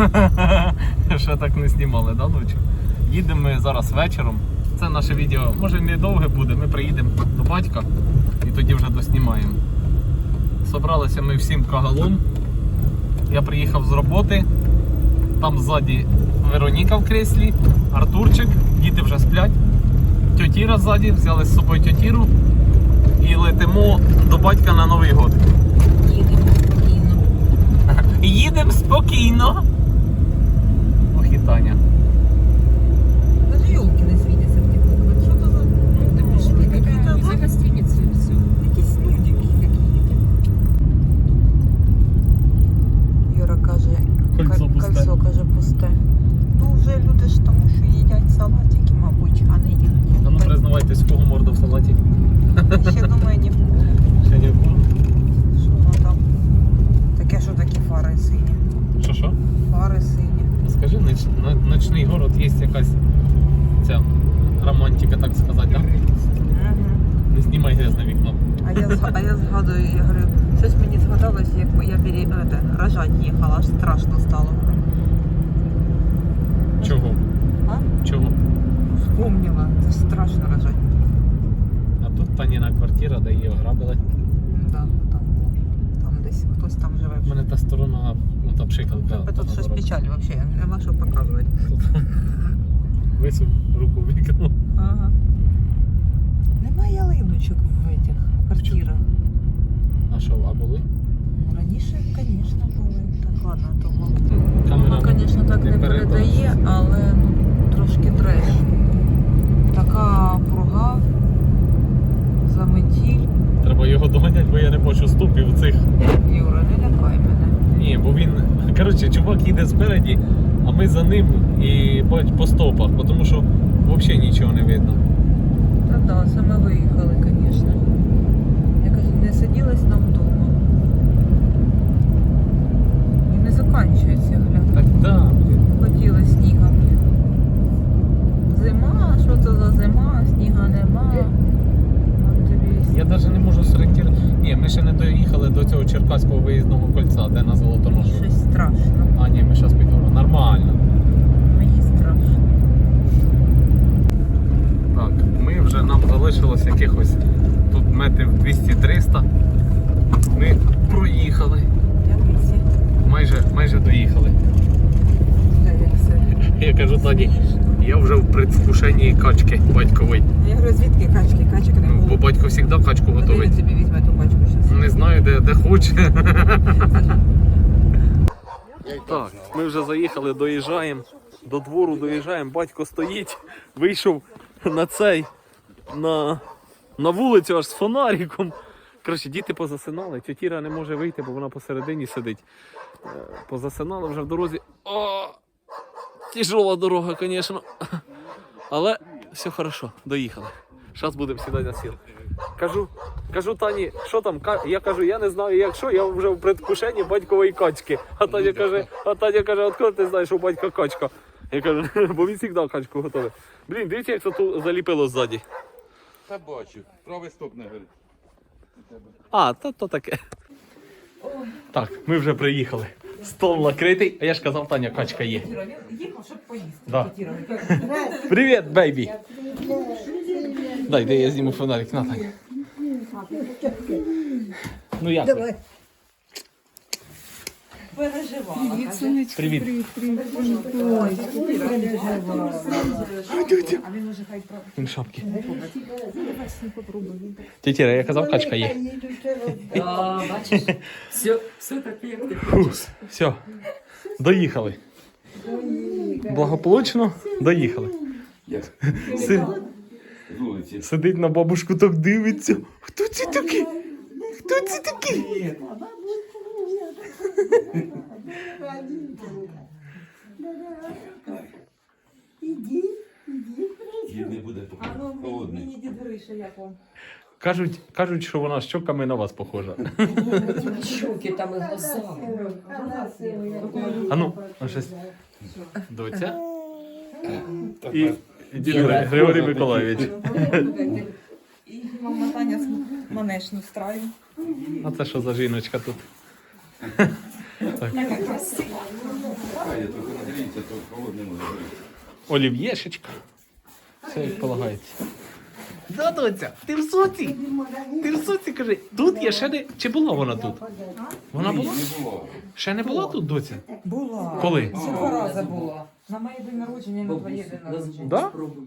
Ще так не знімали, да, ночі? Їдемо ми зараз вечором. Це наше відео, може не довге буде. Ми приїдемо до батька і тоді вже доснімаємо. Собралися ми всім кагалом. Я приїхав з роботи. Там ззаді Вероніка в креслі, Артурчик, діти вже сплять. Тьотіра ззаді, взяли з собою тьотіру і летимо до батька на Новий год. Їдемо спокійно. Їдемо спокійно. Ох і Таня. Даже елки не світяться в тих окнах. Що то за... Ну, ти пішли, какая-то... За гостиницю і все. Якісь нудики какие-то. Юра каже, Кольцо ка- пусте. кольцо каже пусте. Ну, вже люди ж тому, що їдять салатики, мабуть, а не їдуть. А ну признавайтесь, в кого морда в салаті. Ще думаю, ні в кого. Ще ні в кого. Що воно там? Таке, що такі фари сині. Що що? Фари сині. Скажи, ноч, ночний город є якась ця романтика, так сказати, да? Не знімай грязне вікно. А я, а я згадую, я говорю, щось мені згадалось, як я бері, это, рожать їхала, аж страшно стало. Чого? А? Чого? Вспомнила, це ж страшно рожать. А тут Таніна квартира, де її ограбили. Да, там, там десь хтось там живе. У мене та сторона, ну та пшикалка. Тут та щось печаль взагалі, нема що показувати. Тут. Висунь руку в вікно. Ага. Немає ялиночок в этих квартирах. А що, а були? Ну, Раніше, звісно, були. Так, ладно, то. Воно, звісно, так не передає, але ну, трошки треш. Така пруга, заметіль. Треба його доганяти, бо я не бачу ступів цих. Юра, не лякай мене. Ні, бо він. Коротше, чувак їде спереді, а ми за ним і бач по стопах, тому що взагалі нічого не видно. Та да, саме виїхали, звісно. Я кажу, не сиділась нам вдома. І не закінчується, глянь. Так да, блін. Хотіли сніга, блін. Зима, що це за зима, сніга нема. От тобі і Я навіть не можу сорієнтувати. Ні, ми ще не доїхали до цього черкаського виїзного кольця, де на Золотоношу. щось страшно. А ні, ми зараз підговоримо. Нормально. Мені страшно. Так, ми вже нам залишилось якихось тут метрів 200-300. Ми проїхали. Майже, майже доїхали. Я кажу Тані, я вже в предвкушенні качки батькової. Я говорю, звідки качки? Качок не Ну, бо батько завжди качку готовить. він собі візьме ту качку зараз? Не знаю, де, де хоче. Так, ми вже заїхали, доїжджаємо. До двору доїжджаємо, батько стоїть, вийшов на цей, на, на вулицю аж з фонариком. Коротше, діти позасинали, тітіра не може вийти, бо вона посередині сидить. Е, Позасинали вже в дорозі. О, тяжела дорога, звісно. Але все хорошо, доїхали. Зараз будемо сідати на сіл. Кажу, кажу Тані, що там? Я кажу, я не знаю, як що, я вже в предвкушенні батькової качки. А Таня каже, а Таня каже, откуда ти знаєш, що у батька качка? Я кажу, бо він завжди качку готовий. Блін, дивіться, як це тут заліпило ззаді. Та бачу. Правий стоп не горить. А, то, то таке. Так, ми вже приїхали. Стол накритий, а я ж казав, Таня, качка є. Їхав, щоб поїсти. Да. Привіт, бейбі. Дай, де я зніму фонарик, на Таня. Ну як? ви? Переживала. Привіт. А він уже хай про в шапці. Я казав, качка є. А, бачиш, все, все таке, як ти хочеш. Все, доїхали. Благополучно доїхали. Си- З вулиці. Сидить на бабушку, так дивиться. Хто це такий? Хто це такий? Дід не буде мені дід Гриша, як вам? Кажуть, кажуть, що вона щоками на вас похожа. Щуки там і глаза. А ну, щось. Доця. І дід Григорій Миколаївич. І мама Таня з манешну страю. А це що за жіночка тут? Олів'єшечка. Все як полагається. Да, доця, ти в соці? Ти в соці, кажи. Тут є ще не. Чи була вона тут? Вона була? Ще не була тут, доця? Була. Коли? Ще два рази була. На моє день народження і на твоє день народження. Да? Спробуй.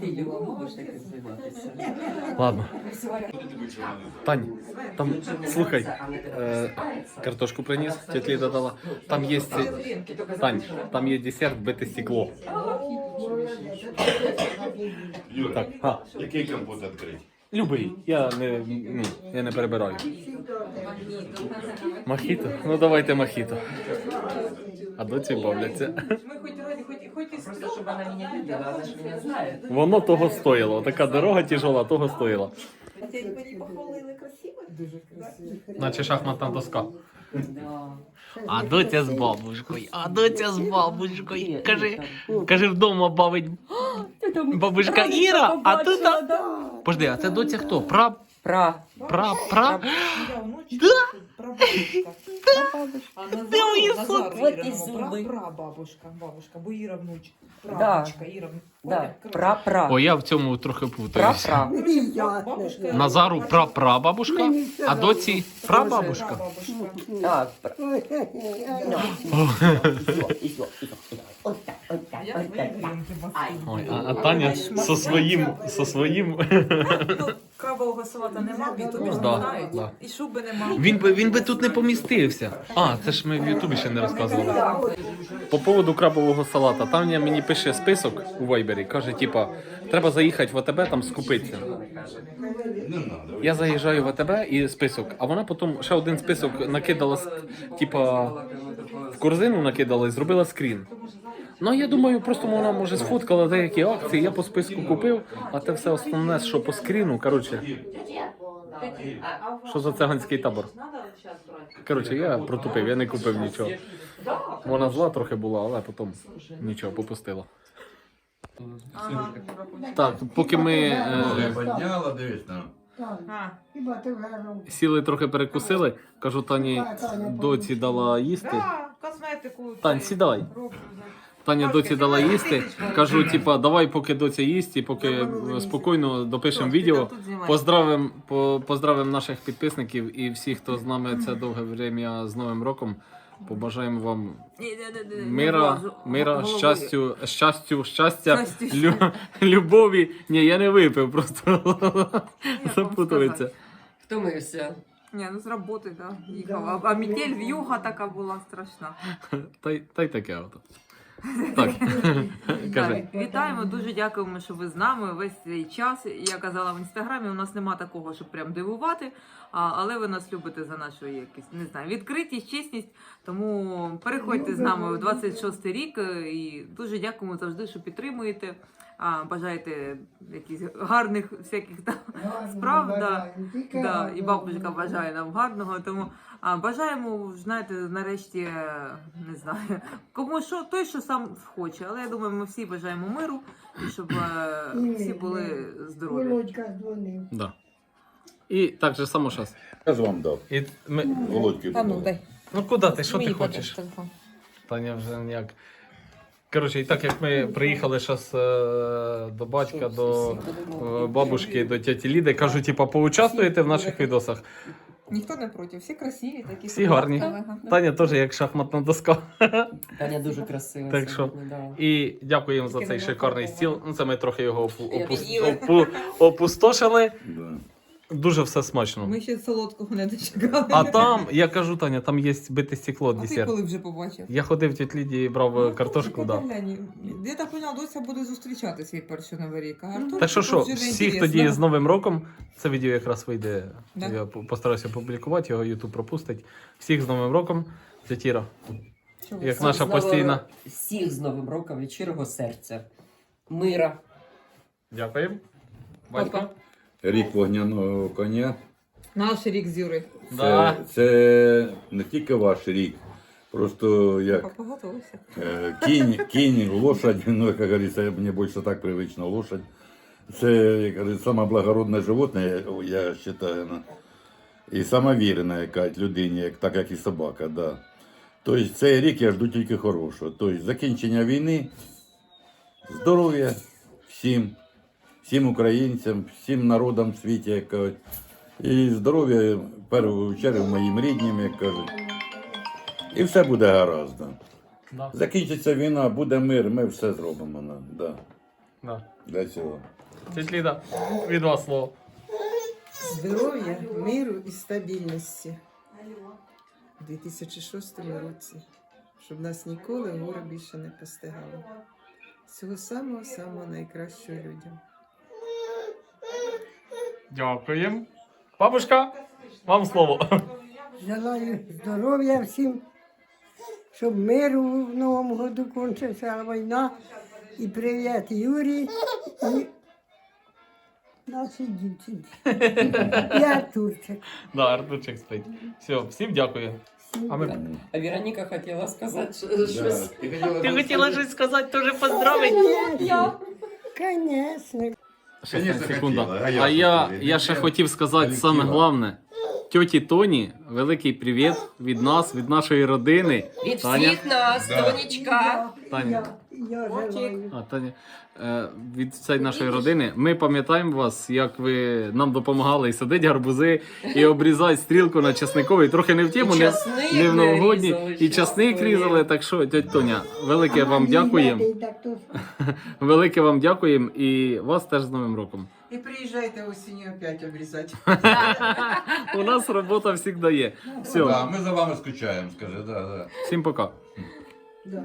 Ти його можеш таке займатися. Ладно. Тань, там, слухай, е, картошку приніс, тетя Ліда дала. Там є, Тань, там є десерт бите стекло. Юра, Так, а, який компот відкрити? любий, я не, ну, я не перебираю. Мохіто? Ну давайте мохіто. А доці бавляться. Ми хоч хоч, і Просто, щоб вона мене видела, вона ж мене знає. Воно того стоїло. Така дорога тяжела, того стоїла. Мені похвалили красиво. Дуже красиво. Наче шахматна доска. А доця з бабушкою, а доця з бабушкою. Кажи, кажи вдома бавить бабушка Іра, а тут. Пожди, а це доця хто? Пра, Пра. Пра, пра. Я внучка, прабабушка. А Назару, Назару пра- прабабушка, бабушка, бо Іра внучка. Да. Прабабушка, Іра. Да. Пра-пра. О, я в цьому трохи путаюсь. Пра-пра. Бабушка. Назару прапрабабушка, а доці прабабушка. Прабабушка. Так. пра- А я свої блінки басую. Ой, а, а Таня со своїм, со своїм. Ну, крабового салата нема, Ютубі ж не Да, знають. да. І шуби нема. Він би він би тут не помістився. А, це ж ми в Ютубі ще не розказували. По поводу крабового салата, там мені пише список у Вайбері, каже, типа, треба заїхати в АТБ там скупитися. Я заїжджаю в АТБ і список, а вона потім ще один список накидала, с- типа, в корзину накидала і зробила скрін. Ну я думаю, просто вона може сфоткала деякі акції, я по списку купив, а те все основне, що по скріну, коротше. Що за циганський табор? Коротше, я протупив, я не купив нічого. Вона зла трохи була, але потім нічого, попустила. Так, поки ми е, Підняла, дивись там. А, сіли трохи перекусили, кажу, Тані доці дала їсти. да, косметику. Тань, сідай. роблю. Таня доці дала їсти. Кажу, типа, давай, поки доця їсть, і поки спокійно допишемо відео. Поздравим, по, поздравим наших підписників і всіх, хто з нами це довге время з Новим роком. Побажаємо вам мира, мира, щастю, щастю, щастя, лю, любові. Ні, я не випив, просто запутується. Втомився. Ні, ну з роботи, да, їхала. А метель в'юга така була страшна. Та, й- та й таке ото. Так, кажи. Так, вітаємо, дуже дякуємо, що ви з нами весь цей час. Я казала в інстаграмі, у нас нема такого, щоб прям дивувати. А, але ви нас любите за нашу якісь, не знаю, відкритість, чесність. Тому переходьте з нами в 26 рік е, і дуже дякуємо завжди, що підтримуєте. А, бажаєте якихось гарних всяких там справ. Да, да, і бабушка бажає нам гарного. Тому а, бажаємо, знаєте, нарешті, не знаю, кому що, той, що сам хоче. Але я думаю, ми всі бажаємо миру і щоб е, всі були здорові. Володька дзвонив. Да. І так же само зараз. Я ж вам дав. І ми... Володьки. дай. Ну куди ти? Що ти хочеш? Таня вже ніяк. Коротше, і так як ми приїхали зараз до батька, до е, бабушки, до тяті Ліди, кажу, типа, поучаствуєте в наших відосах. Ніхто не проти, всі красиві, такі Всі гарні. Таня теж як шахматна доска. Таня дуже красива. Так що? сьогодні, да. І дякуємо за цей шикарний стіл. Ну, це ми трохи його опу- Я опус- опу- опустошили. Да. Дуже все смачно. Ми ще солодкого не дочекали. А там, я кажу, Таня, там є бите стекло, А ти десерт. коли вже побачив? Я ходив тіт Ліді і брав е, картошку, да. Я так поняла, доця буде зустрічати свій перший новий рік. А Артур Так що що, вже не всіх інтересно. тоді з Новим роком. Це відео якраз вийде. Да. Я по- постараюся опублікувати, його YouTube пропустить. Всіх з Новим роком. Ви як Всіх наша з новим- постійна. Всіх з Новим роком від щирого серця. Мира. Дякуємо. Батько. Рік вогняного коня. Наш рік з Юри. Це, Да. це не тільки ваш рік. Просто як Поготовився. е, кінь, кінь, лошадь, ну, як говориться, мені більше так привично лошадь. Це, як говориться, саме благородне животне, я, я вважаю. ну, І саме вірне, яка людині, як, так як і собака, да. Тобто цей рік я жду тільки хорошого. Тобто закінчення війни, здоров'я всім, всім українцям, всім народам в світі, як кажуть. І здоров'я в першу чергу моїм ріднім, як кажуть. І все буде гаразд. да. Закінчиться війна, буде мир, ми все зробимо. да, Да, Да. для цього. Тетя Ліда, від вас слово. Здоров'я, миру і стабільності у 2006 році, щоб нас ніколи горе більше не постигало. Всього самого самого найкращого людям. Дякуємо. Бабушка, вам слово. Желаю здоров'я всім, щоб миру в Новому году кончився війна. І привіт Юрі і нашій дівчинці. І Артурчик. Да, Артурчик спить. Все, всім дякую. А ми... А Вероніка хотіла сказати що- щось. Ти хотіла щось сказати, теж поздравити? Конечно. Конечно, Секунда. хотіла, а я я, ще хотів сказати саме головне. Тьоті Тоні, великий привіт від нас, від нашої родини. Від Таня? всіх нас, Да. Тонечка. Таня. Я, я желаю. А, Таня, е, від всієї нашої родини. Ми пам'ятаємо вас, як ви нам допомагали і садити гарбузи, і обрізати стрілку на чесниковий. Трохи не в тему, І не, часник не в новогодні. І часник часник. різали. Так що, тьоть Тоня, велике вам дякуємо. Велике вам дякуємо і вас теж з Новим роком. І приїжджайте осінню опять обрізати. У нас робота завжди є. Все, Да, ми за вами скучаємо, скажи, да, да. всім пока. да.